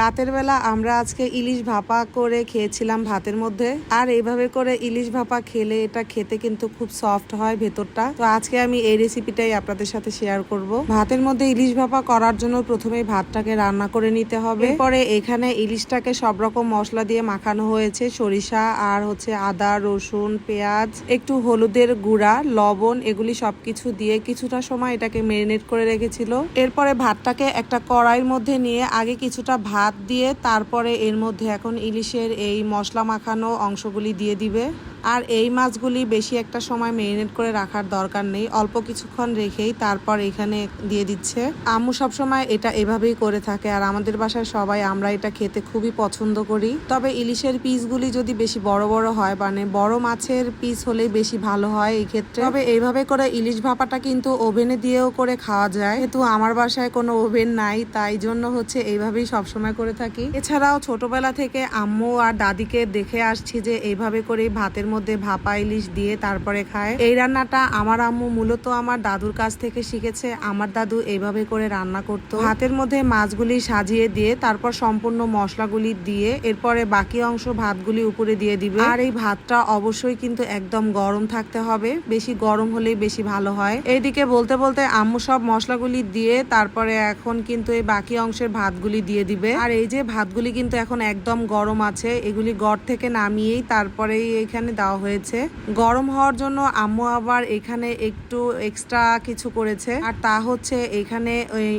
রাতের বেলা আমরা আজকে ইলিশ ভাপা করে খেয়েছিলাম ভাতের মধ্যে। আর এইভাবে করে ইলিশ ভাপা খেলে এটা খেতে কিন্তু খুব সফট হয় ভেতরটা। তো আজকে আমি এই রেসিপিটাই আপনাদের সাথে শেয়ার করব। ভাতের মধ্যে ইলিশ ভাপা করার জন্য প্রথমে ভাতটাকে রান্না করে নিতে হবে। পরে এখানে ইলিশটাকে সব রকম মশলা দিয়ে মাখানো হয়েছে। সরিষা আর হচ্ছে আদা, রসুন, পেঁয়াজ, একটু হলুদের গুঁড়া, লবণ এগুলি সবকিছু দিয়ে কিছুটা সময় এটাকে মেরিনেট করে রেখেছিল। এরপরে ভাতটাকে একটা কড়াইয়ের মধ্যে নিয়ে আগে কিছুটা ভাত দিয়ে তারপরে এর মধ্যে এখন ইলিশের এই মশলা মাখানো অংশগুলি দিয়ে দিবে। আর এই মাছগুলি বেশি একটা সময় মেরিনেট করে রাখার দরকার নেই। অল্প কিছুক্ষণ রেখেই তারপর এখানে দিয়ে দিচ্ছে। আম্মু সবসময় এটা এভাবেই করে থাকে আর আমাদের বাসায় সবাই আমরা এটা খেতে খুবই পছন্দ করি। তবে ইলিশের পিসগুলি যদি বেশি বড় বড় হয় মানে বড় মাছের পিস হলেই বেশি ভালো হয় এই ক্ষেত্রে। তবে এইভাবে করে ইলিশ ভাপাটা কিন্তু ওভেনে দিয়েও করে খাওয়া যায়। যেহেতু আমার বাসায় কোনো ওভেন নাই, তাই জন্য হচ্ছে এইভাবেই সবসময় করে থাকি। এছাড়াও ছোটবেলা থেকে আম্মু আর দাদিকে দেখে আসছি যে এইভাবে করে ভাতের মধ্যে ভাপা ইলিশ দিয়ে তারপরে খায়। এই রান্নাটা আমার আম্মু মূলত আমার দাদুর কাছ থেকে শিখেছে। আমার দাদু এইভাবে করে রান্না করতো। ভাতের মধ্যে মাছগুলি সাজিয়ে দিয়ে তারপর সম্পূর্ণ মশলাগুলি দিয়ে এরপরে বাকি অংশ ভাতগুলি উপরে দিয়ে দিবে। আর এই ভাতটা অবশ্যই কিন্তু একদম গরম থাকতে হবে। বেশি গরম হলেই বেশি ভালো হয়। এইদিকে বলতে বলতে আম্মু সব মশলাগুলি দিয়ে তারপরে এখন কিন্তু এই বাকি অংশের ভাতগুলি দিয়ে দিবে। আর এই যে ভাতগুলি কিন্তু এখন একদম গরম আছে, এগুলি গড় থেকে নামিয়েই তারপরেই এখানে দেওয়া হয়েছে। গরম হওয়ার জন্য আম্মু আবার এখানে একটু এক্সট্রা কিছু করেছে। আর তা হচ্ছে এখানে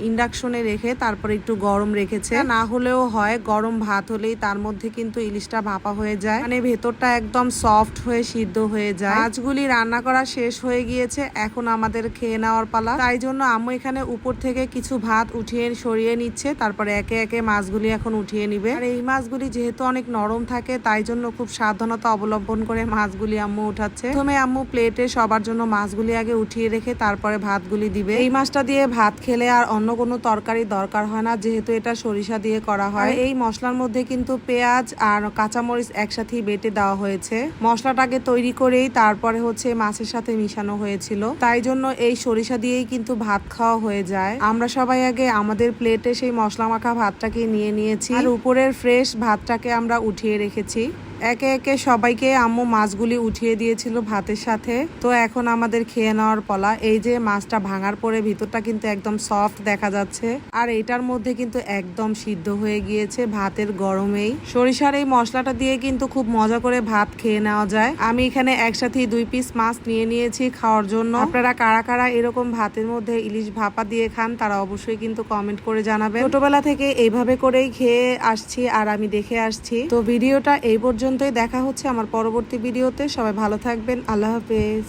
ইন্ডাকশনে রেখে তারপরে একটু গরম রেখেছে। না হলেও হয়, গরম ভাত হলেই তার মধ্যে কিন্তু ইলিশটা ভাপা হয়ে যায়। মানে ভেতরটা একদম সফট হয়ে সিদ্ধ হয়ে যায়। মাছগুলি রান্না করা শেষ হয়ে গিয়েছে, এখন আমাদের খেয়ে নেওয়ার পালা। তাই জন্য আম্মু এখানে উপর থেকে কিছু ভাত উঠিয়ে সরিয়ে নিচ্ছে, তারপরে একে একে মাছগুলি এখন উঠিয়ে নিবে। আর এই মাছগুলি যেহেতু অনেক নরম থাকে, তাই জন্য খুব সাবধানতা অবলম্বন করে মাছগুলি আম্মু উঠাচ্ছে। প্রথমে আম্মু প্লেটে সবার জন্য মাছগুলি আগে উঠিয়ে রেখে তারপরে ভাতগুলি দিবে। এই মাছটা দিয়ে ভাত খেলে আর অন্য কোনো তরকারি দরকার হয় না, যেহেতু এটা সরিষা দিয়ে করা হয়। এই মশলার মধ্যে কিন্তু পেঁয়াজ আর কাঁচামরিচ একসাথেই বেটে দেওয়া হয়েছে। মশলাটাকে তৈরি করেই তারপরে হচ্ছে মাছের সাথে মিশানো হয়েছিল। তাই জন্য এই সরিষা দিয়েই কিন্তু ভাত খাওয়া হয়ে যায়। আমরা সবাই আগে আমাদের প্লেটে সেই মশলা মাখা ভাতটাকে নিয়ে নিয়েছি। আর উপরের ফ্রেশ ভাতটাকে আমরা উঠিয়ে রেখেছি। একে একে সবাইকে আম্মু মাছগুলি উঠিয়ে দিয়েছিল ভাতের সাথে। তো এখন আমাদের খেয়ে নেওয়ার পলা। এই যে মাছটা ভাঙার পরে ভিতরটা কিন্তু একদম সফট দেখা যাচ্ছে। আর এটার মধ্যে কিন্তু একদম সিদ্ধ হয়ে গিয়েছে ভাতের গরমেই। সরিষার এই মশলাটা দিয়ে কিন্তু খুব মজা করে ভাত খেয়ে নেওয়া যায়। আমি এখানে একসাথে দুই পিস মাছ নিয়ে নিয়েছি খাওয়ার জন্য। আপনারা কারা কারা এরকম ভাতের মধ্যে ইলিশ ভাপা দিয়ে খান, তারা অবশ্যই কিন্তু কমেন্ট করে জানাবেন। ছোটবেলা থেকে এইভাবে করেই খেয়ে আসছি আর আমি দেখে আসছি। তো ভিডিওটা এই পর্যন্তই দেখা হচ্ছে আমার পরবর্তী ভিডিওতে। সবাই ভালো থাকবেন। আল্লাহ হাফেজ।